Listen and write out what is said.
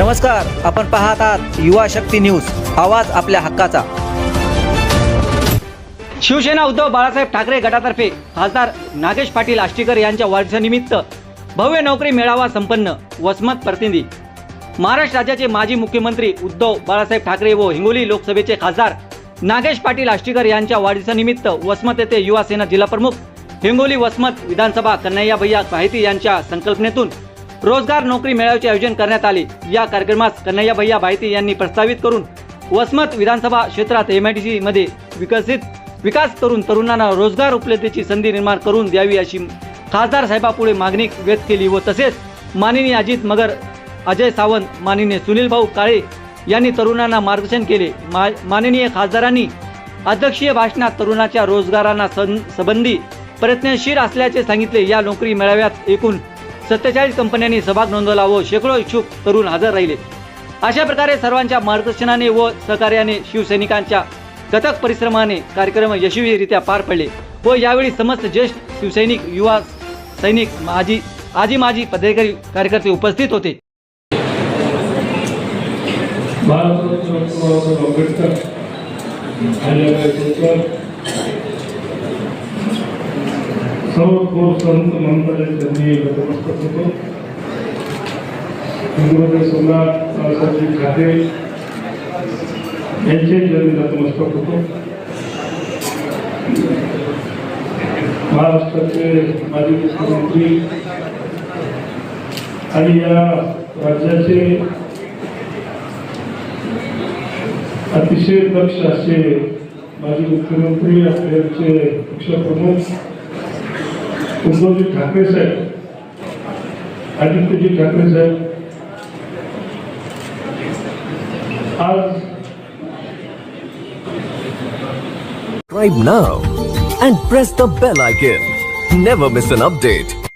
नमस्कार आपण पाहत आहात युवा शक्ती न्यूज आवाज आपल्या हक्काचा. शिवसेना उद्धव बाळासाहेब ठाकरे गटातर्फे खासदार नागेश पाटील आष्टीकर यांच्या वाढदिवसानिमित्त भव्य नोकरी मेळावा संपन्न वसमत प्रतिनिधी. महाराष्ट्र राज्याचे माजी मुख्यमंत्री उद्धव बाळासाहेब ठाकरे व हिंगोली लोकसभेचे खासदार नागेश पाटील आष्टीकर यांच्या वाढदिवसानिमित्त वसमत येथे युवा सेना जिल्हाप्रमुख हिंगोली वसमत विधानसभा कन्हैया भैया माहिती यांच्या संकल्पनेतून रोजगार नोकरी मेळाव्याचे आयोजन करण्यात आले. या कार्यक्रमास कन्हैया भैया भायते यांनी प्रस्तावित करून वसमत विधानसभा क्षेत्रात एम आयमध्ये विकसित विकास करून तरुणांना रोजगार उपलब्धतेची संधी निर्माण करून द्यावी अशी खासदार साहेबापुढे मागणी व्यक्त केली व तसेच माननीय अजित मगर अजय सावंत माननीय सुनील भाऊ काळे यांनी तरुणांना मार्गदर्शन केले. मा माननीय खासदारांनी अध्यक्षीय भाषणात तरुणाच्या रोजगारांना सं संबंधी प्रयत्नशील असल्याचे सांगितले. या नोकरी मेळाव्यात एकूण सत्तेचाळीस कंपन्यांनी सहभाग नोंदवला व शेकडो इच्छुक तरुण हजर राहिले. अशा प्रकारे सर्वांच्या मार्गदर्शनाने व सहकार्याने शिवसैनिकांच्या कथक परिश्रमाने कार्यक्रम यशस्वीरित्या पार पडले व यावेळी समस्त ज्येष्ठ शिवसैनिक युवा सैनिक माजी आजी माजी पदाधिकारी कार्यकर्ते उपस्थित होते. बाळासाहेब आंबेडकर सर्व थोर संत मंडळी त्यांनी नतमस्तक होतो हिंदूमध्ये सम्राट बाळासाहेबजी ठाकरे यांचे त्यांनी नतमस्तक होतो महाराष्ट्राचे माजी मुख्यमंत्री आणि या राज्याचे अतिशय दक्ष असे माजी मुख्यमंत्री आपल्याचे पक्षप्रमुख उद्धवजी ठाकरे साहेब आदित्यजी ठाकरे साहेब आज Subscribe now and press the bell icon. Never miss an update.